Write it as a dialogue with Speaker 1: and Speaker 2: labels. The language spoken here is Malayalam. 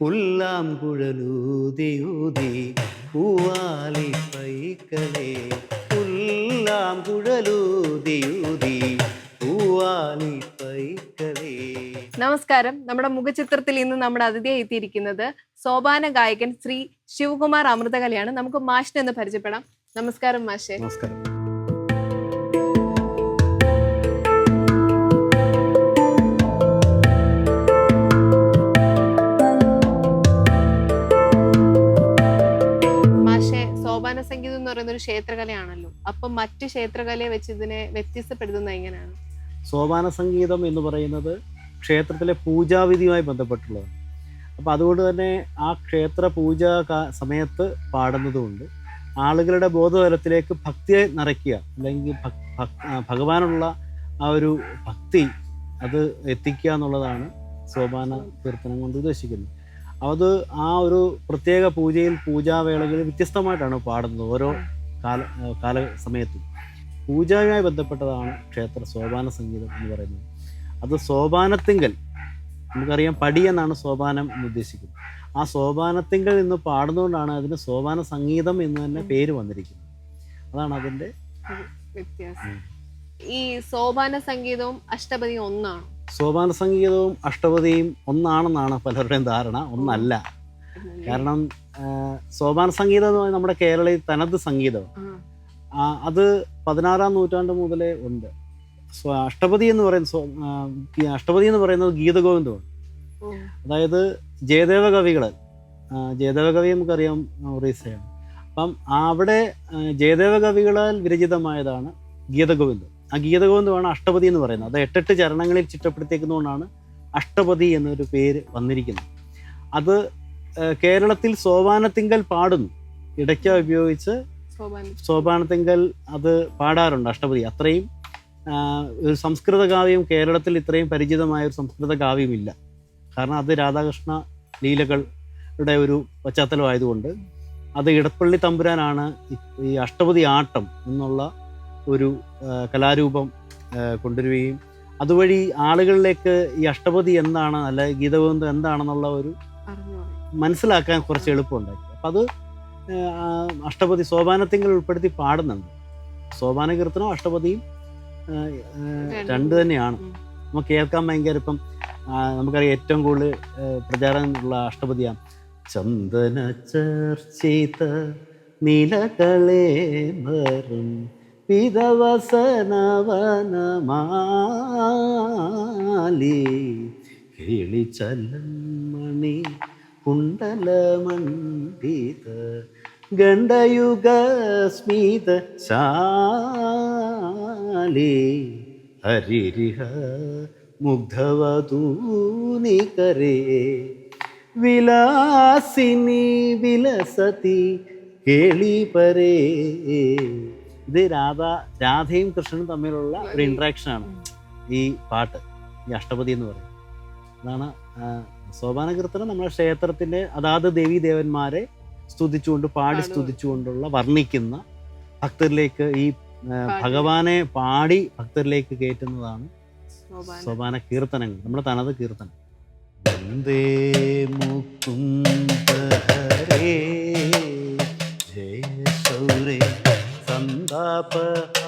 Speaker 1: പുല്ലാങ്കുഴലൂതിയൂതി പൂവാലി പൈക്കളെ പുല്ലാങ്കുഴലൂതിയൂതി പൂവാലി പൈക്കളെ
Speaker 2: നമസ്കാരം. നമ്മുടെ മുഖചിത്രത്തിൽ ഇന്ന് നമ്മുടെ അതിഥിയായി എത്തിയിരിക്കുന്നത് സോപാന ഗായകൻ ശ്രീ ശിവകുമാർ അമൃതകലയാണ്. നമുക്ക് മാഷിനെ ഒന്ന് പരിചയപ്പെടാം. നമസ്കാരം മാഷെ.
Speaker 1: നമസ്കാരം.
Speaker 2: പറയുന്ന ഒരു ക്ഷേത്രകലയാണല്ലോ. അപ്പൊ മറ്റു ക്ഷേത്രകലയെ വെച്ച് ഇതിനെ വ്യത്യസ്തപ്പെടുത്തുന്നത് എങ്ങനെയാണ്?
Speaker 1: സോപാന സംഗീതം എന്ന് പറയുന്നത് ക്ഷേത്രത്തിലെ പൂജാവിധിയുമായി ബന്ധപ്പെട്ടുള്ളതാണ്. അപ്പോൾ അതുകൊണ്ട് തന്നെ ആ ക്ഷേത്ര പൂജ സമയത്ത് പാടുന്നതുകൊണ്ട് ആളുകളുടെ ബോധതലത്തിലേക്ക് ഭക്തിയെ നിറയ്ക്കുക അല്ലെങ്കിൽ ഭഗവാനുള്ള ആ ഒരു ഭക്തി അത് എത്തിക്കുക എന്നുള്ളതാണ് സോപാന കീർത്തനം കൊണ്ട് ഉദ്ദേശിക്കുന്നത്. അത് ആ ഒരു പ്രത്യേക പൂജയിൽ പൂജാവേളകളിൽ വ്യത്യസ്തമായിട്ടാണ് പാടുന്നത് ഓരോ കാല കാല സമയത്തും പൂജയുമായി ബന്ധപ്പെട്ടതാണ് ക്ഷേത്ര സോപാന സംഗീതം എന്ന് പറയുന്നത്. അത് സോപാനത്തിങ്കൽ നമുക്കറിയാം പടി എന്നാണ് സോപാനം എന്ന് ഉദ്ദേശിക്കുന്നത്. ആ സോപാനത്തിങ്കൽ നിന്ന് പാടുന്നതുകൊണ്ടാണ് അതിന് സോപാന സംഗീതം എന്ന് തന്നെ പേര് വന്നിരിക്കുന്നത്. അതാണ് അതിന്റെ
Speaker 2: വ്യത്യാസം. ഈ സോപാന സംഗീതവും അഷ്ടപതിയും ഒന്നാണ്?
Speaker 1: സോപാന സംഗീതവും അഷ്ടപതിയും ഒന്നാണെന്നാണ് പലരുടെയും ധാരണ. ഒന്നല്ല. കാരണം സോപാന സംഗീതം എന്ന് പറയുന്നത് നമ്മുടെ കേരളയിൽ തനത് സംഗീതം. അത് പതിനാറാം നൂറ്റാണ്ട് മുതലേ ഉണ്ട്. അഷ്ടപതി എന്ന് പറയുന്ന അഷ്ടപതി എന്ന് പറയുന്നത് ഗീതഗോവിന്ദമാണ് അതായത് ജയദേവ കവികൾ. ജയദേവ കവി നമുക്കറിയാം ഒറീസയാണ് അപ്പം അവിടെ ജയദേവ കവികളാൽ വിരചിതമായതാണ് ഗീതഗോവിന്ദം ആ ഗീതഗോവിന്ദമാണ് അഷ്ടപതി എന്ന് പറയുന്നത്. അത് എട്ടെട്ട് ചരണങ്ങളിൽ ചിട്ടപ്പെടുത്തിയേക്കുന്നതുകൊണ്ടാണ് അഷ്ടപതി എന്നൊരു പേര് വന്നിരിക്കുന്നത്. അത് കേരളത്തിൽ സോപാനത്തിങ്കൽ പാടുന്നു. ഇടയ്ക്ക ഉപയോഗിച്ച്
Speaker 2: സോപാന.
Speaker 1: സോപാനത്തിങ്കൽ അത് പാടാറുണ്ട് അഷ്ടപതി. അത്രയും ഒരു സംസ്കൃത കാവ്യം കേരളത്തിൽ ഇത്രയും പരിചിതമായ ഒരു സംസ്കൃത കാവ്യമില്ല. കാരണം അത് രാധാകൃഷ്ണ ലീലകളുടെ ഒരു പശ്ചാത്തലമായതുകൊണ്ട് അത് ഇടപ്പള്ളി തമ്പുരാനാണ് ഈ അഷ്ടപതി ആട്ടം എന്നുള്ള ഒരു കലാരൂപം കൊണ്ടുവരികയും അതുവഴി ആളുകളിലേക്ക് ഈ അഷ്ടപതി എന്താണ് അല്ല ഗീതഗോവിന്ദം എന്താണെന്നുള്ള ഒരു മനസ്സിലാക്കാൻ കുറച്ച് എളുപ്പമുണ്ടാക്കി അപ്പം അത് അഷ്ടപതി സോപാനത്തിങ്കൾ ഉൾപ്പെടുത്തി പാടുന്നുണ്ട്. സോപാന കീർത്തനവും അഷ്ടപതിയും രണ്ട്. തന്നെയാണ്. നമുക്ക് കേൾക്കാൻ ഭയങ്കര ഇപ്പം നമുക്കറിയാം ഏറ്റവും കൂടുതൽ പ്രചാരം ഉള്ള അഷ്ടപതിയാണ്. ചന്ദന ചർച്ചിത നിലകളെ പിതവസനവനമാലി കിളിച്ചലം മണി കുണ്ടലമണ്ഡിത ഗണ്ഡയുഗസ്മിത ശാലി ഹരിരിഹ മുഗ്ധവധൂനികരേ വിലാസിനി വിലസതി കേളിപരേ ഇത് രാധ രാധയും കൃഷ്ണനും തമ്മിലുള്ള ഒരു ഇൻട്രാക്ഷൻ ആണ്. ഈ പാട്ട് ഈ അഷ്ടപതി എന്ന് പറയുന്നത് അതാണ് സോപാന കീർത്തനം നമ്മുടെ ക്ഷേത്രത്തിന്റെ അതാത് ദേവീ ദേവന്മാരെ സ്തുതിച്ചുകൊണ്ട് പാടി. സ്തുതിച്ചുകൊണ്ടുള്ള വർണിക്കുന്ന ഭക്തരിലേക്ക് ഈ. ഭഗവാനെ പാടി ഭക്തരിലേക്ക് കയറ്റുന്നതാണ്
Speaker 2: സോപാന.
Speaker 1: കീർത്തനങ്ങൾ നമ്മുടെ തനത് കീർത്തനം. വന്ദേ ಪಾಪ